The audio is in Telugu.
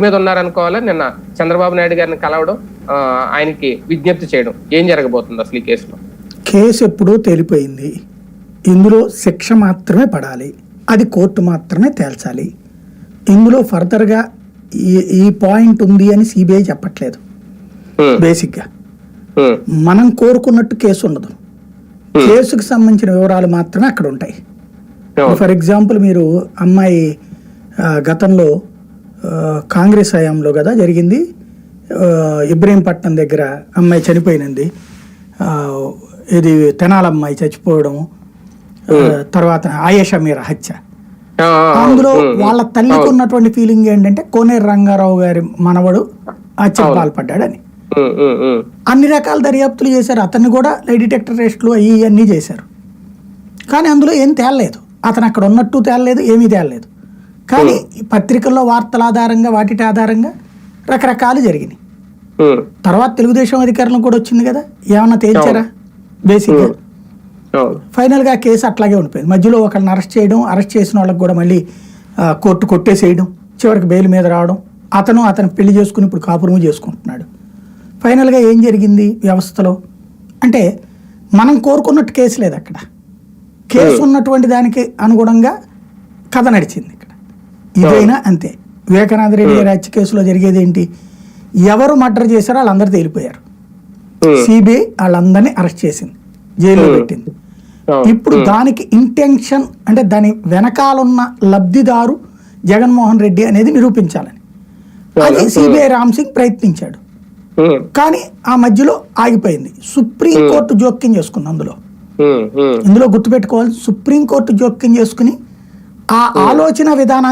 మీద ఉన్నారనుకోవాలా? నిన్న చంద్రబాబు నాయుడు గారిని కలవడం ఆయనకి విజ్ఞప్తి చేయడం ఏం జరగబోతుంది అసలు ఈ కేసులో? కేసు ఎప్పుడో తేలిపోయింది. ఇందులో శిక్ష మాత్రమే పడాలి. అది కోర్టు మాత్రమే తేల్చాలి. ఇందులో ఫర్దర్గా ఈ ఈ పాయింట్ ఉంది అని సిబిఐ చెప్పట్లేదు. బేసిక్గా. మనం కోరుకున్నట్టు కేసు ఉండదు. కేసుకు సంబంధించిన వివరాలు మాత్రమే అక్కడ ఉంటాయి. ఫర్ ఎగ్జాంపుల్ మీరు అమ్మాయి గతంలో కాంగ్రెస్ హయాంలో కదా జరిగింది. ఇబ్రహీంపట్నం దగ్గర అమ్మాయి చనిపోయినది. ఇది తెనాల అమ్మాయి చచ్చిపోవడం తర్వాత ఆయేషా మీరా హత్య. అందులో వాళ్ళ తల్లికి ఉన్నటువంటి ఫీలింగ్ ఏంటంటే కోనేరు రంగారావు గారి మనవడు హత్యకు పాల్పడ్డాడని. అన్ని రకాల దర్యాప్తులు చేశారు. అతన్ని కూడా లై డిటెక్టర్ టెస్టులు అవి అన్నీ చేశారు. కానీ అందులో ఏం తేలలేదు. అతను అక్కడ ఉన్నట్టు తేలలేదు ఏమీ తేలలేదు. కానీ పత్రికల్లో వార్తల ఆధారంగా వాటి ఆధారంగా రకరకాలు జరిగినాయి. తర్వాత తెలుగుదేశం అధికారులకు కూడా వచ్చింది కదా? ఏమన్నా తేల్చారా? బేసిక్గా. ఫైనల్గా కేసు అట్లాగే ఉండిపోయింది. మధ్యలో ఒకళ్ళని అరెస్ట్ చేయడం అరెస్ట్ చేసిన వాళ్ళకి కూడా మళ్ళీ కోర్టు కొట్టేసేయడం చివరికి బెయిల్ మీద రావడం అతను అతను పెళ్ళి చేసుకుని ఇప్పుడు కాపురము చేసుకుంటున్నాడు. ఫైనల్గా ఏం జరిగింది వ్యవస్థలో? అంటే మనం కోరుకున్నట్టు కేసు లేదు అక్కడ. కేసు ఉన్నటువంటి దానికి అనుగుణంగా కథ నడిచింది. ఇదైనా అంతే. వివేకానంద రెడ్డి గారి హత్య కేసులో జరిగేది ఏంటి? ఎవరు మర్డర్ చేశారో వాళ్ళందరూ తేలిపోయారు. సిబిఐ వాళ్ళందరినీ అరెస్ట్ చేసింది. జైల్లో పెట్టింది. ఇప్పుడు దానికి ఇంటెన్షన్ అంటే దాని వెనకాలన్న లబ్ధిదారు జగన్మోహన్ రెడ్డి అనేది నిరూపించాలని. అది సిబిఐ రామ్ సింగ్ ప్రయత్నించాడు. కానీ ఆ మధ్యలో ఆగిపోయింది. సుప్రీం కోర్టు జోక్యం చేసుకుంది అందులో. ఇందులో గుర్తుపెట్టుకోవాలి. సుప్రీం కోర్టు జోక్యం చేసుకుని ఆ ఆలోచన విధానాన్ని